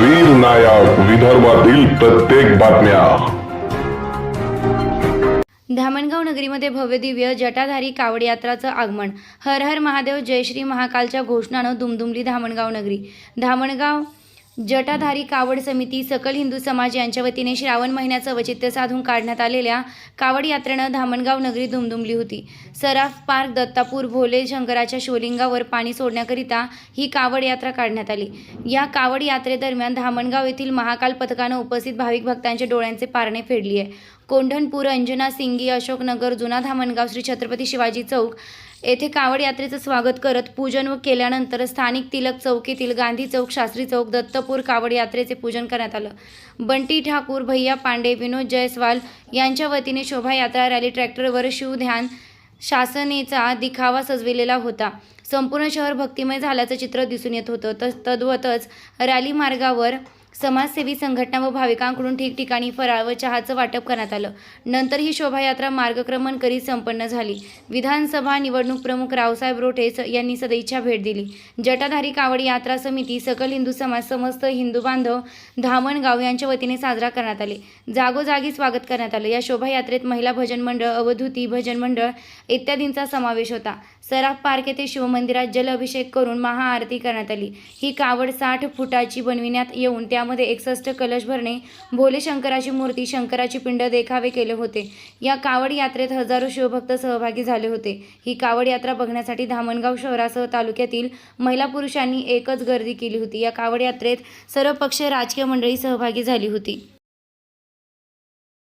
वीर नायक विदर्भातील प्रत्येक बातम्या. धामणगाव नगरीमध्ये भव्य दिव्य जटाधारी कावड यात्राचं आगमन. हर हर महादेव जय श्री महाकालच्या घोषणानं दुमदुमली धामणगाव नगरी. धामणगाव जटाधारी कावड समिती सकल हिंदू समाज यांच्या वतीने श्रावण महिन्याचं वचित्य साधून काढण्यात आलेल्या कावड यात्रेनं धामणगाव नगरी दुमदुमली होती. सराफ पार्क दत्तापूर भोले शंकराच्या शिवलिंगावर पाणी सोडण्याकरिता ही कावड यात्रा काढण्यात आली. या कावड यात्रेदरम्यान धामणगाव येथील महाकाल पथकानं उपस्थित भाविक भक्तांच्या डोळ्यांचे पारणे फेडली आहे कोंढणपूर अंजना सिंगी अशोकनगर जुना धामणगाव श्री छत्रपती शिवाजी चौक येथे कावड यात्रेचं स्वागत करत पूजन व केल्यानंतर स्थानिक तिलक चौकीतील गांधी चौक शास्त्री चौक दत्तपूर कावड यात्रेचे पूजन करण्यात आलं. बंटी ठाकूर भैया पांडे विनोद जयस्वाल यांच्या वतीने शोभायात्रा रॅली ट्रॅक्टरवर शिवध्यान शासनेचा दिखावा सजविलेला होता. संपूर्ण शहर भक्तिमय झाल्याचं चित्र दिसून येत होतं. तस तद्वतच रॅली मार्गावर समाजसेवी संघटना व भाविकांकडून ठिकठिकाणी फराळ व चहाचं वाटप करण्यात आलं. नंतर ही शोभायात्रा मार्गक्रमण करीत संपन्न झाली. विधानसभा निवडणूक प्रमुख रावसाहेब रोठे स- यांनी सदैच्छा भेट दिली. जटाधारी कावड यात्रा समिती सकल हिंदू समाज समस्त हिंदू बांधव धामणगाव यांच्या वतीने साजरा करण्यात आले. जागोजागी स्वागत करण्यात आलं. या शोभायात्रेत महिला भजन मंडळ अवधूती भजन मंडळ इत्यादींचा समावेश होता. सराफ पार्क येथे शिवमंदिरात जल अभिषेक करून महाआरती करण्यात आली. ही कावड साठ फुटाची बनविण्यात येऊन त्या त्यामध्ये एकसष्ट कलश भरणे भोले शंकराची मूर्ती शंकराची पिंड देखावे केले होते. या कावड यात्रेत हजारो शिवभक्त सहभागी झाले होते. ही कावड यात्रा बघण्यासाठी धामणगाव शहरासह तालुक्यातील महिला पुरुषांनी एकच गर्दी केली होती. या कावड यात्रेत सर्व पक्ष राजकीय मंडळी सहभागी झाली होती.